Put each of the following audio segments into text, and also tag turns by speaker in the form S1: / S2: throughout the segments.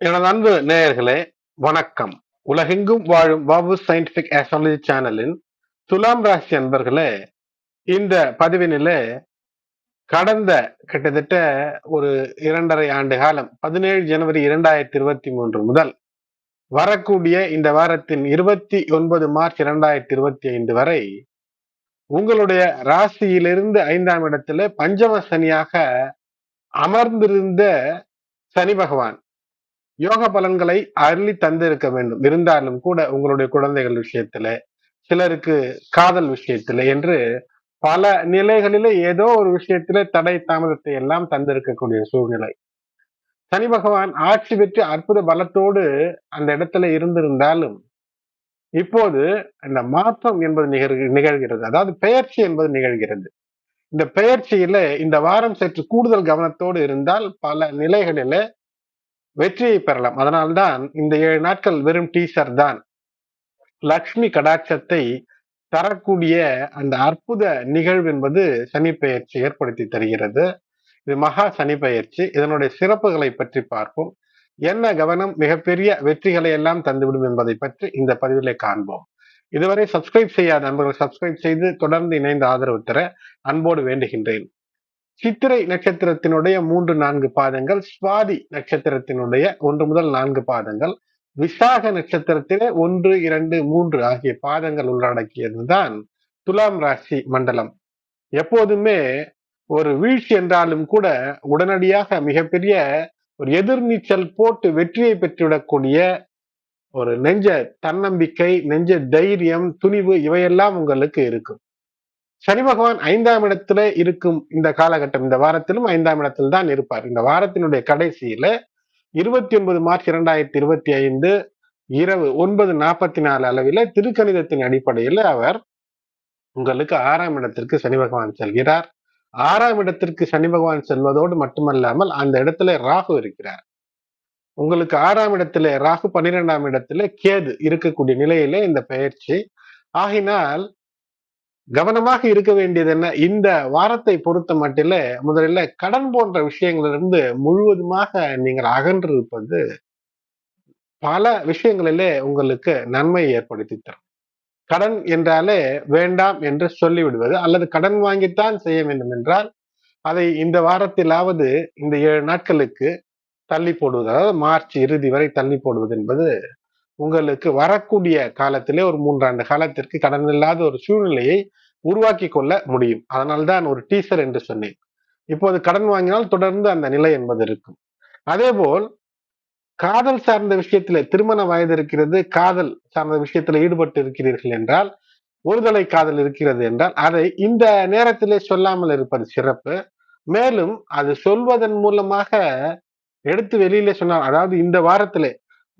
S1: எனது அன்பு நேயர்களே வணக்கம். உலகெங்கும் வாழும் பாபு சயின்டிபிக் ஆஸ்ட்ராலஜி சேனலின் துலாம் ராசி அன்பர்களே இந்த பதிவினிலே கடந்த கிட்டத்தட்ட ஒரு இரண்டரை ஆண்டு காலம் பதினேழு ஜனவரி இரண்டாயிரத்தி இருபத்தி மூன்று முதல் வரக்கூடிய இந்த வாரத்தின் இருபத்தி ஒன்பது மார்ச் இரண்டாயிரத்தி இருபத்தி ஐந்து வரை உங்களுடைய ராசியிலிருந்து ஐந்தாம் இடத்துல பஞ்சம சனியாக அமர்ந்திருந்த சனி பகவான். யோக பலன்களை அருளி தந்திருக்க வேண்டும். இருந்தாலும் கூட உங்களுடைய குழந்தைகள் விஷயத்துல சிலருக்கு காதல் விஷயத்துல என்று பல நிலைகளில ஏதோ ஒரு விஷயத்துல தடை தாமதத்தை எல்லாம் தந்திருக்கக்கூடிய சூழ்நிலை. சனி பகவான் ஆட்சி பெற்று அற்புத பலத்தோடு அந்த இடத்துல இருந்திருந்தாலும் இப்போது இந்த மாற்றம் என்பது நிகழ் நிகழ்கிறது. அதாவது பெயர்ச்சி என்பது நிகழ்கிறது. இந்த பெயர்ச்சியில இந்த வாரம் சற்று கூடுதல் கவனத்தோடு இருந்தால் பல நிலைகளில வெற்றியை பெறலாம். அதனால்தான் இந்த ஏழு நாட்கள் வெறும் டீசர் தான். லக்ஷ்மி கடாட்சத்தை தரக்கூடிய அந்த அற்புத நிகழ்வு என்பது சனி பெயர்ச்சி ஏற்படுத்தி தருகிறது. இது மகா சனி பெயர்ச்சி. இதனுடைய சிறப்புகளை பற்றி பார்ப்போம். என்ன கவனம்? மிகப்பெரிய வெற்றிகளை எல்லாம் தந்துவிடும் என்பதை பற்றி இந்த பதிவிலே காண்போம். இதுவரை சப்ஸ்கிரைப் செய்யாத நண்பர்கள் சப்ஸ்கிரைப் செய்து தொடர்ந்து இணைந்து ஆதரவு தர அன்போடு வேண்டுகின்றேன். சித்திரை நட்சத்திரத்தினுடைய மூன்று நான்கு பாதங்கள் சுவாதி நட்சத்திரத்தினுடைய ஒன்று முதல் நான்கு பாதங்கள் விசாக நட்சத்திரத்திலே ஒன்று இரண்டு மூன்று ஆகிய பாதங்கள் உள்ளடக்கியதுதான் துலாம் ராசி மண்டலம். எப்போதுமே ஒரு வீழ்ச்சி என்றாலும் கூட உடனடியாக மிகப்பெரிய ஒரு எதிர்நீச்சல் போட்டு வெற்றியை பெற்றுவிடக்கூடிய ஒரு நெஞ்ச தன்னம்பிக்கை நெஞ்ச தைரியம் துணிவு இவையெல்லாம் உங்களுக்கு இருக்கும். சனி பகவான் ஐந்தாம் இடத்துல இருக்கும் இந்த காலகட்டம் இந்த வாரத்திலும் ஐந்தாம் இடத்தில் தான் இருப்பார். இந்த வாரத்தினுடைய கடைசியில இருபத்தி ஒன்பது மார்ச் இரண்டாயிரத்தி இருபத்தி ஐந்து இரவு ஒன்பது நாற்பத்தி நாலு அளவில் திருக்கணிதத்தின் அடிப்படையில் அவர் உங்களுக்கு ஆறாம் இடத்திற்கு சனி பகவான் செல்கிறார். ஆறாம் இடத்திற்கு சனி பகவான் செல்வதோடு மட்டுமல்லாமல் அந்த இடத்துல ராகு இருக்கிறார். உங்களுக்கு ஆறாம் இடத்துல ராகு பன்னிரெண்டாம் இடத்துல கேது இருக்கக்கூடிய நிலையிலே இந்த பயிற்சி. ஆகினால் கவனமாக இருக்க வேண்டியது என்ன? இந்த வாரத்தை பொறுத்த மட்டில முதலில் கடன் போன்ற விஷயங்களிலிருந்து முழுவதுமாக நீங்கள் அகன்று இருப்பது பல விஷயங்களிலே உங்களுக்கு நன்மை ஏற்படுத்தி தரும். கடன் என்றாலே வேண்டாம் என்று சொல்லிவிடுவது அல்லது கடன் வாங்கித்தான் செய்ய வேண்டும் என்றால் அதை இந்த வாரத்திலாவது இந்த ஏழு நாட்களுக்கு தள்ளி போடுவது அதாவது மார்ச் இறுதி வரை தள்ளி போடுவது என்பது உங்களுக்கு வரக்கூடிய காலத்திலே ஒரு மூன்றாண்டு காலத்திற்கு கடன் இல்லாத ஒரு சூழ்நிலையை உருவாக்கி கொள்ள முடியும். அதனால்தான் ஒரு டீசர் என்று சொன்னேன். இப்போது கடன் வாங்கினால் தொடர்ந்து அந்த நிலை என்பது இருக்கும். அதே போல் காதல் சார்ந்த விஷயத்துல திருமண வயது இருக்கிறது காதல் சார்ந்த விஷயத்துல ஈடுபட்டு இருக்கிறீர்கள் என்றால் ஒருதலை காதல் இருக்கிறது என்றால் அதை இந்த நேரத்திலே சொல்லாமல் இருப்பது சிறப்பு. மேலும் அது சொல்வதன் மூலமாக எடுத்து வெளியிலே சொன்னால் அதாவது இந்த வாரத்திலே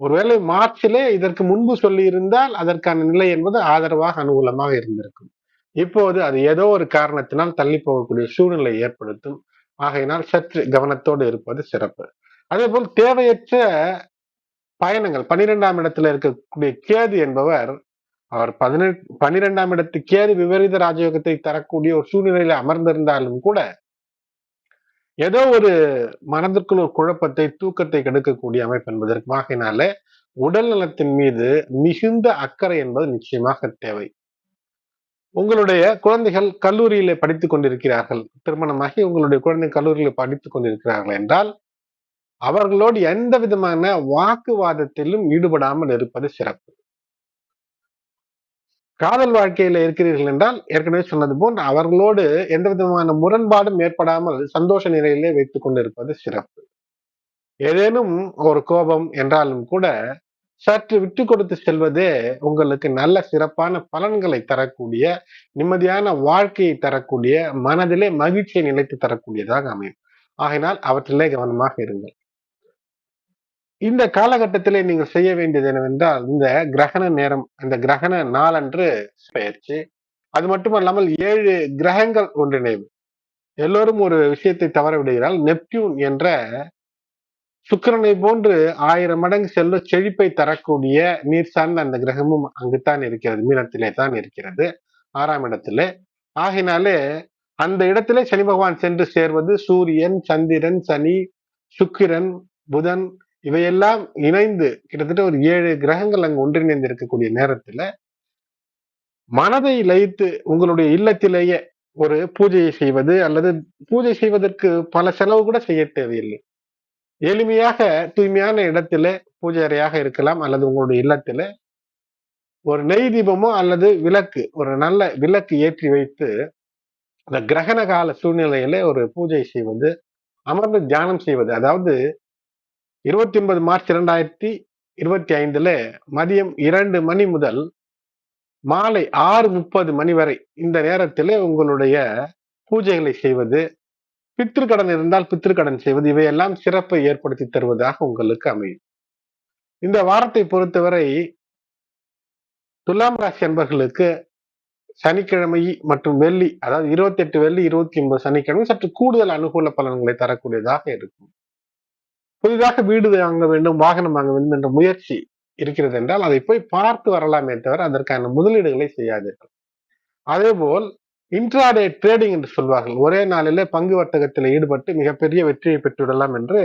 S1: ஒருவேளை மார்ச்சிலே இதற்கு முன்பு சொல்லி இருந்தால் அதற்கான நிலை என்பது ஆதரவாக அனுகூலமாக இருந்திருக்கும். இப்போது அது ஏதோ ஒரு காரணத்தினால் தள்ளி போகக்கூடிய சூழ்நிலை ஏற்படுத்தும். ஆகையினால் சற்று கவனத்தோடு இருப்பது சிறப்பு. அதே போல் தேவையற்ற பயணங்கள் பனிரெண்டாம் இடத்துல இருக்கக்கூடிய கேது என்பவர் அவர் பதினெட்டு பனிரெண்டாம் இடத்து கேது விபரீத ராஜயோகத்தை தரக்கூடிய ஒரு சூழ்நிலையில அமர்ந்திருந்தாலும் கூட ஏதோ ஒரு மனதிற்குள் ஒரு குழப்பத்தை தூக்கத்தை கெடுக்கக்கூடிய அமைப்பு என்பதற்கு ஆகினால உடல் நலத்தின் மீது மிகுந்த அக்கறை என்பது நிச்சயமாக தேவை. உங்களுடைய குழந்தைகள் கல்லூரியில படித்துக் கொண்டிருக்கிறார்கள். திருமணமாகி உங்களுடைய குழந்தை கல்லூரியில படித்துக் கொண்டிருக்கிறார்கள் என்றால் அவர்களோடு எந்த விதமான வாக்குவாதத்திலும் ஈடுபடாமல் இருப்பது சிறப்பு. காதல் வாழ்க்கையில இருக்கிறீர்கள் என்றால் ஏற்கனவே சொன்னது போன்று அவர்களோடு எந்த விதமான முரண்பாடும் ஏற்படாமல் சந்தோஷ நிலையிலே வைத்துக் கொண்டிருப்பது சிறப்பு. ஏதேனும் ஒரு கோபம் என்றாலும் கூட சற்று விட்டு கொடுத்து செல்வதே உங்களுக்கு நல்ல சிறப்பான பலன்களை தரக்கூடிய நிம்மதியான வாழ்க்கையை தரக்கூடிய மனதிலே மகிழ்ச்சியை நிலைத்து தரக்கூடியதாக அமையும். ஆகினால் அவற்றிலே கவனமாக இருங்கள். இந்த காலகட்டத்திலே நீங்கள் செய்ய வேண்டியது என்னவென்றால் இந்த கிரகண நேரம் இந்த கிரகண நாளன்று பயிற்சி அது மட்டுமல்லாமல் ஏழு கிரகங்கள் ஒன்றிணைவு. எல்லோரும் ஒரு விஷயத்தை தவற விடுகிறால் நெப்டியூன் என்ற சுக்கரனை போன்று ஆயிரம் மடங்கு செல்ல செழிப்பை தரக்கூடிய நீர் சார்ந்த அந்த கிரகமும் அங்குத்தான் இருக்கிறது. மீனத்திலே தான் இருக்கிறது. ஆறாம் இடத்திலே. ஆகினாலே அந்த இடத்திலே சனி பகவான் சென்று சேர்வது சூரியன் சந்திரன் சனி சுக்கிரன் புதன் இவையெல்லாம் இணைந்து கிட்டத்தட்ட ஒரு ஏழு கிரகங்கள் அங்கு ஒன்றிணைந்து இருக்கக்கூடிய நேரத்துல மனதை லயித்து உங்களுடைய இல்லத்திலேயே ஒரு பூஜையை செய்வது அல்லது பூஜை செய்வதற்கு பல செலவு கூட செய்ய தேவையில்லை. எளிமையாக தூய்மையான இடத்துல பூஜை அறையாக இருக்கலாம் அல்லது உங்களுடைய இல்லத்துல ஒரு நெய் தீபமோ அல்லது விளக்கு ஒரு நல்ல விளக்கு ஏற்றி வைத்து அந்த கிரகண கால சூழ்நிலையில ஒரு பூஜை செய்வது அமர்ந்து தியானம் செய்வது அதாவது இருபத்தி ஒன்பது மார்ச் இரண்டாயிரத்தி இருபத்தி ஐந்துல மதியம் இரண்டு மணி முதல் மாலை ஆறு முப்பது மணி வரை இந்த நேரத்தில் உங்களுடைய பூஜைகளை செய்வது பித்திருக்கடன் இருந்தால் பித்திருக்கடன் செய்வது இவையெல்லாம் சிறப்பை ஏற்படுத்தி தருவதாக உங்களுக்கு அமையும். இந்த வாரத்தை பொறுத்தவரை துலாம் ராசி அன்பர்களுக்கு சனிக்கிழமை மற்றும் வெள்ளி அதாவது இருபத்தி எட்டு வெள்ளி இருபத்தி ஒன்பது சனிக்கிழமை சற்று கூடுதல் அனுகூல பலன்களை தரக்கூடியதாக இருக்கும். புதிதாக வீடு வாங்க வேண்டும் வாகனம் வாங்க வேண்டும் என்ற முயற்சி இருக்கிறது என்றால் அதை போய் பார்த்து வரலாமே தவிர அதற்கான முதலீடுகளை செய்யாதீர்கள். அதே போல் இன்ட்ராடே ட்ரேடிங் என்று சொல்வார்கள். ஒரே நாளிலே பங்கு வர்த்தகத்தில் ஈடுபட்டு மிகப்பெரிய வெற்றியை பெற்றுவிடலாம் என்று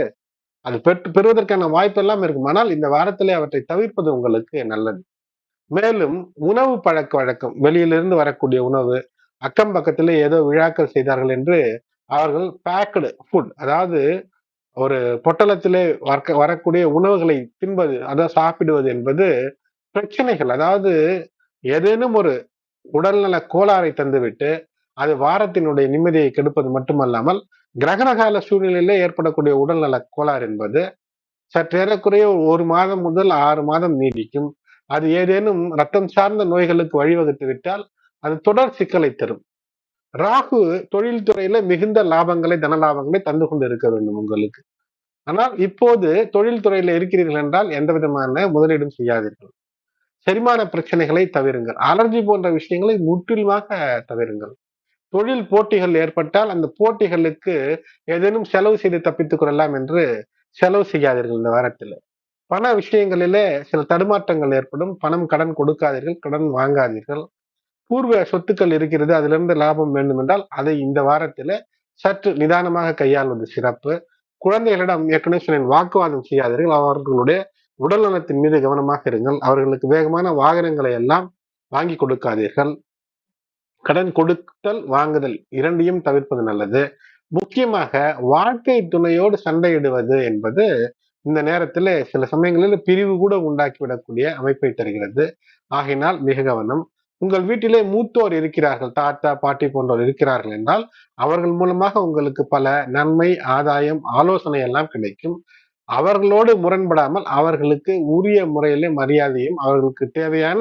S1: அது பெற்று பெறுவதற்கான வாய்ப்பெல்லாம் இருக்கும். ஆனால் இந்த வாரத்திலே அவற்றை தவிர்ப்பது உங்களுக்கு நல்லது. மேலும் உணவு பழக்க வழக்கம் வெளியிலிருந்து வரக்கூடிய உணவு அக்கம் பக்கத்திலே ஏதோ விழாக்கள் செய்தார்கள் என்று அவர்கள் பேக்கடு ஃபுட் அதாவது ஒரு பொட்டலத்திலே வரக்கூடிய உணவுகளை தின்பது அதாவது சாப்பிடுவது என்பது பிரச்சனைகள். அதாவது ஏதேனும் ஒரு உடல்நல கோளாறை தந்துவிட்டு அது வாரத்தினுடைய நிம்மதியை கெடுப்பது மட்டுமல்லாமல் கிரகணகால சூழ்நிலையிலே ஏற்படக்கூடிய உடல்நல கோளாறு என்பது சற்றேறக்குறைய ஒரு மாதம் முதல் ஆறு மாதம் நீடிக்கும். அது ஏதேனும் ரத்தம் சார்ந்த நோய்களுக்கு வழிவகுத்து விட்டால் அது தொடர் சிக்கலை தரும். ராகு தொழில்துறையில மிகுந்த லாபங்களை தன லாபங்களை தந்து கொண்டு இருக்க வேண்டும் உங்களுக்கு. ஆனால் இப்போது தொழில்துறையில இருக்கிறீர்கள் என்றால் எந்த விதமான முதலீடும் செய்யாதீர்கள். செரிமான பிரச்சனைகளை தவிருங்கள். அலர்ஜி போன்ற விஷயங்களை முற்றிலுமாக தவிருங்கள். தொழில் போட்டிகள் ஏற்பட்டால் அந்த போட்டிகளுக்கு ஏதேனும் செலவு செய்து தப்பித்துக் கொள்ளலாம் என்று செலவு செய்யாதீர்கள் இந்த வாரத்தில். பண விஷயங்களிலே சில தடுமாற்றங்கள் ஏற்படும். பணம் கடன் கொடுக்காதீர்கள். கடன் வாங்காதீர்கள். பூர்வ சொத்துக்கள் இருக்கிறது அதிலிருந்து லாபம் வேண்டும் என்றால் அதை இந்த வாரத்தில் சற்று நிதானமாக கையாள்வது சிறப்பு. குழந்தைகளிடம் ஏற்கனவே சொன்னேன் வாக்குவாதம் செய்யாதீர்கள். அவர்களுடைய உடல் நலத்தின் மீது கவனமாக இருங்கள். அவர்களுக்கு வேகமான வாகனங்களை எல்லாம் வாங்கி கொடுக்காதீர்கள். கடன் கொடுத்தல் வாங்குதல் இரண்டையும் தவிர்ப்பது நல்லது. முக்கியமாக வாழ்க்கை துணையோடு சண்டையிடுவது என்பது இந்த நேரத்தில் சில சமயங்களில் பிரிவு கூட உண்டாக்கிவிடக்கூடிய அமைப்பை தருகிறது. ஆகையினால் மிக கவனம். உங்கள் வீட்டிலே மூத்தோர் இருக்கிறார்கள் தாத்தா பாட்டி போன்றோர் இருக்கிறார்கள் என்றால் அவர்கள் மூலமாக உங்களுக்கு பல நன்மை ஆதாயம் ஆலோசனை எல்லாம் கிடைக்கும். அவர்களோடு முரண்படாமல் அவர்களுக்கு உரிய முறையிலே மரியாதையும் அவர்களுக்கு தேவையான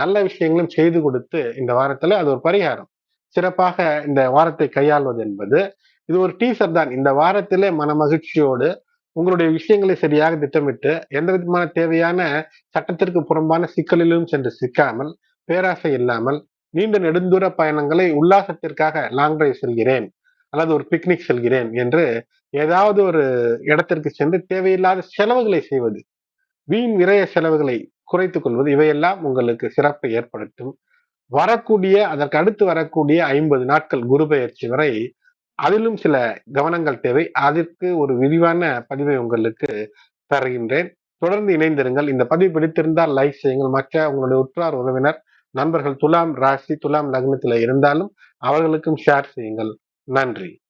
S1: நல்ல விஷயங்களும் செய்து கொடுத்து இந்த வாரத்துல அது ஒரு பரிகாரம். சிறப்பாக இந்த வாரத்தை கையாள்வது என்பது இது ஒரு டீசர் தான். இந்த வாரத்திலே மன மகிழ்ச்சியோடு உங்களுடைய விஷயங்களை சரியாக திட்டமிட்டு எந்த விதமான தேவையான சட்டத்திற்கு புறம்பான சிக்கலிலும் சென்று சிக்காமல் பேராசை இல்லாமல் நீண்ட நெடுந்தூர பயணங்களை உல்லாசத்திற்காக லாங் டிரைவ் செல்கிறேன். அல்லது ஒரு பிக்னிக் செல்கிறேன் என்று ஏதாவது ஒரு இடத்திற்கு சென்று தேவையில்லாத செலவுகளை செய்வது. வீண் விரய செலவுகளை குறைத்துக் கொள்வது. இவையெல்லாம் உங்களுக்கு சிறப்பை ஏற்படுத்தும். வரக்கூடிய அதற்கு அடுத்து வரக்கூடிய ஐம்பது நாட்கள் குரு பயிற்சி வரை அதிலும் சில கவனங்கள் தேவை. அதற்கு ஒரு விரிவான பதிவை உங்களுக்கு தருகின்றேன். தொடர்ந்து இணைந்திருங்கள். இந்த பதிவு பிடித்திருந்தால் லைக் செய்யுங்கள். மற்ற உங்களுடைய உற்றார் உறவினர் நண்பர்கள் துலாம் ராசி துலாம் லக்னத்தில் இருந்தாலும் அவர்களுக்கும் ஷேர் செய்யுங்கள். நன்றி.